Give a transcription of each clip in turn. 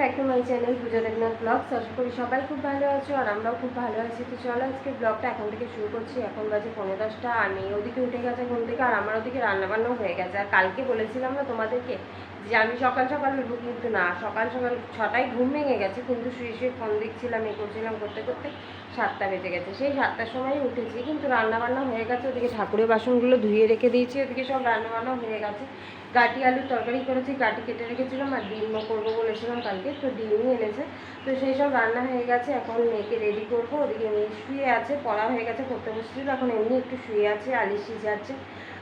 Back to my channel Puja Debnath vlog আশা করি সবাই খুব ভালো আছো আর আমরাও খুব ভালো আছি। তো চলো আজকে ব্লগটা এখন থেকে শুরু করছি। এখন বাজে পনেরো দশটা। আর মেয়ে ওদিকে উঠে গেছে ঘুম থেকে আর আমার ওদিকে রান্নাবান্নাও হয়ে গেছে। আর কালকে বলেছিলাম না তোমাদেরকে যে আমি সকাল সকাল উঠবো, কিন্তু না, সকাল সকাল ছটায় ঘুম ভেঙে গেছে, কিন্তু শুয়ে শুয়ে ফোন দেখছিলাম, এ করছিলাম, করতে করতে সাতটা বেজে গেছে। সেই সাতটার সময় উঠেছি, কিন্তু রান্নাবান্না হয়ে গেছে, ওদিকে ঠাকুরের বাসনগুলো ধুয়ে রেখে দিয়েছি, ওদিকে সব রান্নাবান্না হয়ে গেছে। গাটি আলুর তরকারি করেছি, গাটি কেটে রেখেছিলাম, আর ডিমও করব বলেছিলাম কালকে, তো ডিমই এনেছে। তো সেই সব রান্না হয়ে গেছে, এখন মেয়েকে রেডি করব, ওদিকে মেয়ে শুয়ে আছে, পড়া হয়ে গেছে, পড়তে বসছিল, এখন এমনি একটু শুয়ে আছে আলি সিজাচ্ছে।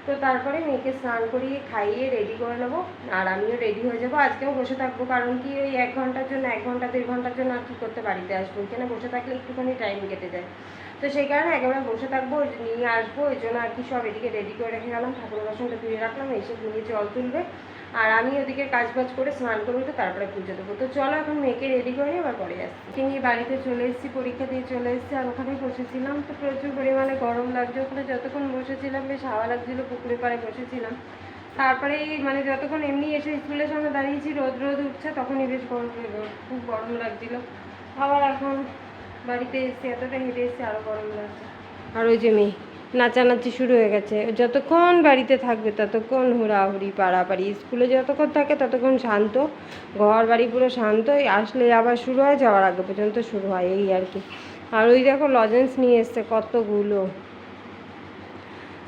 তো তারপরে মেয়েকে স্নান করিয়ে খাইয়ে রেডি করে নেব। আর আমিও রেডি হয়ে যাব। আজকেও বসে থাকব, কারণ কি ওই এক ঘণ্টার জন্য, এক ঘণ্টা, দেড় ঘণ্টার জন্য আর কী করতে বাড়িতে আসব? এখানে বসে থাকলে একটুখানি টাইম কেটে যায়। তো সেই কারণে একেবারে বসে থাকব নিয়ে আসব, ওই জন্য আর কি সব এদিকে রেডি করে রেখে গেলাম। ঠাকুর বাসনটা ধুয়ে রাখলাম, এসে ধুয়ে জল তুলবে। আর আমি ওদিকে কাজ বাজ করে স্নান করব তো তারপরে পুজো দেবো। তো চলো এখন মেয়েকে রেডি করে আবার পরে আসছি। নিয়ে বাড়িতে চলে এসেছি, পরীক্ষা দিয়ে চলে এসেছি, আর ওখানেই বসেছিলাম। তো প্রচুর পরিমাণে গরম লাগছে। ওখানে যতক্ষণ বসেছিলাম, বেশ হাওয়া লাগছিল পুকুরে পাড়ে বসেছিলাম। তারপরে মানে যতক্ষণ এমনি এসে স্কুলের সামনে দাঁড়িয়েছি, রোদ রোদ উঠছে, তখনই বেশ গরম খুব গরম লাগছিল। আবার এখন বাড়িতে এসে এতটা হেঁটে এসে আরও গরম লাগছে। আর ওই যে মেয়ে। নাচানাচি শুরু হয়ে গেছে। যতক্ষণ বাড়িতে থাকবে ততক্ষণ হুড়াহুড়ি, পাড়াপাড়ি, স্কুলে যতক্ষণ থাকে ততক্ষণ শান্ত ঘর বাড়ি পুরো শান্ত আসলে আবার শুরু হয়, যাওয়ার আগে পর্যন্ত শুরু হয়, এই আর কি। আর ওই দেখো লজেন্স নিয়ে এসছে কতগুলো।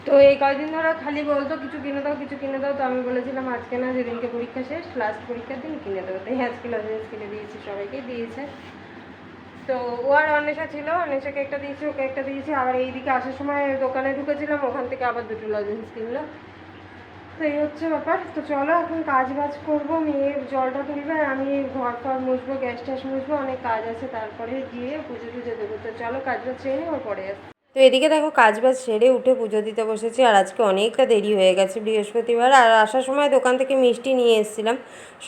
তো এই কয়দিন ধরে খালি বলতো, কিছু কিনে দাও, কিছু কিনে দাও। তো আমি বলেছিলাম, আজকে না, যেদিনকে পরীক্ষা শেষ লাস্ট পরীক্ষার দিন কিনে দেবো। তাই আজকে লজেন্স কিনে দিয়েছি, সবাইকে দিয়েছে। তো ও আর অন্বেষা ছিল, অন্বেষাকে একটা দিয়েছি, ওকে একটা দিয়েছি। আবার এইদিকে আসার সময় দোকানে ঢুকেছিলাম, ওখান থেকে আবার দুটো লজেন্স কিনলো। তো এই হচ্ছে ব্যাপার। তো চলো এখন কাজ বাজ করব, মেয়ে জলটা তুলবে, আর আমি ঘর ফর মুছবো গ্যাস ট্যাস মুছবো, অনেক কাজ আছে, তারপরে গিয়ে পুজো টুজো দেবো। তো চলো কাজ বাজ চেয়ে নিই ওর পরে আসছি। তো এদিকে দেখো কাজ বাজ সেরে উঠে পুজো দিতে বসেছি আর আজকে অনেকটা দেরি হয়ে গেছে বৃহস্পতিবার। আর আসার সময় দোকান থেকে মিষ্টি নিয়ে এসেছিলাম।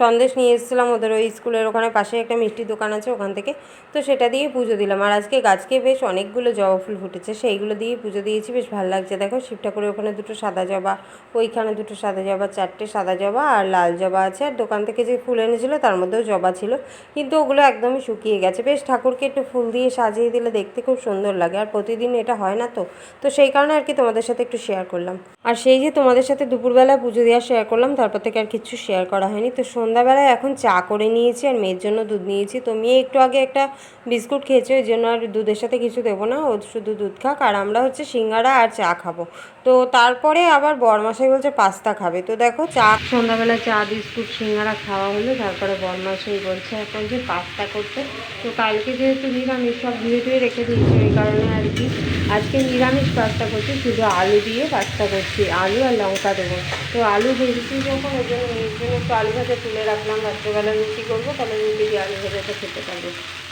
সন্দেশ নিয়ে এসেছিলাম ওদের ওই স্কুলের ওখানে পাশে একটা মিষ্টির দোকান আছে ওখান থেকে। তো সেটা দিয়ে পুজো দিলাম। আর আজকে গাছকে বেশ অনেকগুলো জবা ফুল ফুটেছে, সেইগুলো দিয়ে পুজো দিয়েছি। বেশ ভালো লাগছে। দেখো শিব ঠাকুরের ওখানে দুটো সাদা জবা, ওইখানে দুটো সাদা জবা, চারটে সাদা জবা আর লাল জবা আছে। আর দোকান থেকে যে ফুল এনেছিলো তার মধ্যেও জবা ছিল। কিন্তু ওগুলো একদমই শুকিয়ে গেছে। বেশ ঠাকুরকে একটু ফুল দিয়ে সাজিয়ে দিলে দেখতে খুব সুন্দর লাগে। আর প্রতিদিন এটা হয় না তো? তো সেই কারণে আর কি তোমাদের সাথে একটু শেয়ার করলাম। আর সেই যে তোমাদের সাথে দুপুরবেলা পুজো দেওয়া শেয়ার করলাম, তারপর থেকে আর কিছু শেয়ার করা হয়নি। তো সন্ধ্যাবেলায় এখন চা করে নিয়েছি আর মেয়ের জন্য দুধ নিয়েছি। তো মেয়ে একটু আগে একটা বিস্কুট খেয়েছে, ওই জন্য আর দুধের সাথে কিছু দেবো না। ও শুধু দুধ খাক আর আমরা হচ্ছে সিঙ্গারা আর চা খাব। তো তারপরে আবার বরমাসাই বলছে পাস্তা খাবে। তো দেখো চা সন্ধ্যাবেলা চা, বিস্কুট, সিঙ্গারা খাওয়া হলো। তারপরে বরমাসাই বলছে এখন যে পাস্তা করতে। তো কালকে যেহেতু নিরামিষ, সব ধুয়ে ধুয়ে রেখে দিয়েছি, ওই কারণে আর কি আজকে নিরামিষ পাস্তা করছি, শুধু আলু দিয়ে পাস্তা করছি, আলু আর লঙ্কা দেবো। তো আলু ভেজেছি যখন, ওই জন্য মেয়ের জন্য একটু আলু ভাজা তুলে রাখলাম, রাত্রেবেলা রুটি করব, তাহলে রুটি দিয়ে আলু ভাজাটা খেতে পারব।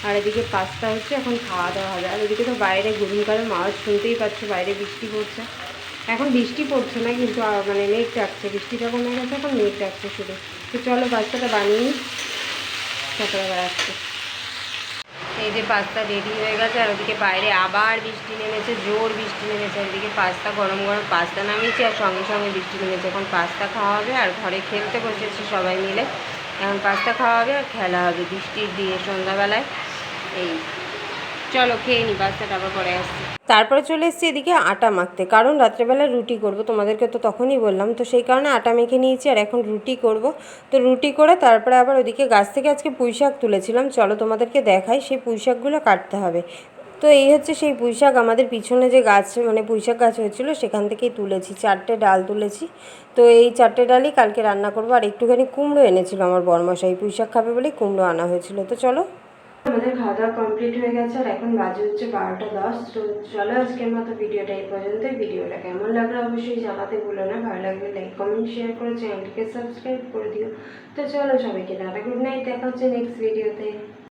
আর এদিকে পাস্তা হচ্ছে এখন খাওয়া দাওয়া হবে। আর এদিকে তো বাইরে গরমকালের আওয়াজ শুনতেই পাচ্ছ, বাইরে বৃষ্টি পড়ছে। এখন বৃষ্টি পড়ছে না, কিন্তু মানে মেঘ ডাকছে বৃষ্টিটা কমে গেছে, এখন মেঘ ডাকছে শুধু। তো চলো পাস্তাটা বানিয়ে তারপরে আবার আসছে। যে পাস্তা রেডি হয়ে গেছে আর ওদিকে বাইরে আবার বৃষ্টি নেমেছে, জোর বৃষ্টি নেমেছে। ওদিকে পাস্তা, গরম গরম পাস্তা নামিয়েছি আর সঙ্গে সঙ্গে বৃষ্টি নেমেছে। এখন পাস্তা খাওয়া হবে আর ঘরে খেলতে বসেছি সবাই মিলে। এখন পাস্তা খাওয়া হবে আর খেলা হবে বৃষ্টির দিয়ে সন্ধ্যাবেলায়। এই। চলো, খেয়ে নি পাস্তাটা আবার পরে আসছি। তারপরে চলে এসেছি এদিকে আটা মাখতে। কারণ রাত্রেবেলা রুটি করব, তোমাদেরকে তো তখনই বললাম। তো সেই কারণে আটা মেখে নিয়েছি আর এখন রুটি করব। তো রুটি করে তারপরে আবার ওদিকে গাছ থেকে আজকে পুঁই শাক তুলেছিলাম। চলো তোমাদেরকে দেখাই, সেই পুঁইশাকগুলো কাটতে হবে। তো এই হচ্ছে সেই পুঁইশাক আমাদের পিছনে যে গাছ মানে পুঁই শাক গাছ হয়েছিল, সেখান থেকেই তুলেছি, চারটে ডাল তুলেছি। তো এই চারটে ডালই কালকে রান্না করব। আর একটুখানি কুমড়ো এনেছিল আমার বরমশাই, পুঁই শাক খাবে বলেই কুমড়ো আনা হয়েছিল। তো চলো আমাদের খাওয়া দাওয়া কমপ্লিট হয়ে গেছে আর এখন বাজে হচ্ছে বারোটা দশ। তো চলো আজকের মতো ভিডিওটা এই পর্যন্ত ভিডিওটা কেমন লাগল অবশ্যই জানাতে ভুলো না। ভালো লাগলে লাইক কমেন্ট শেয়ার করে চ্যানেলটিকে সাবস্ক্রাইব করে দিও। তো চলো সবাইকে দাদা গুড নাইট দেখা হচ্ছে নেক্সট ভিডিওতে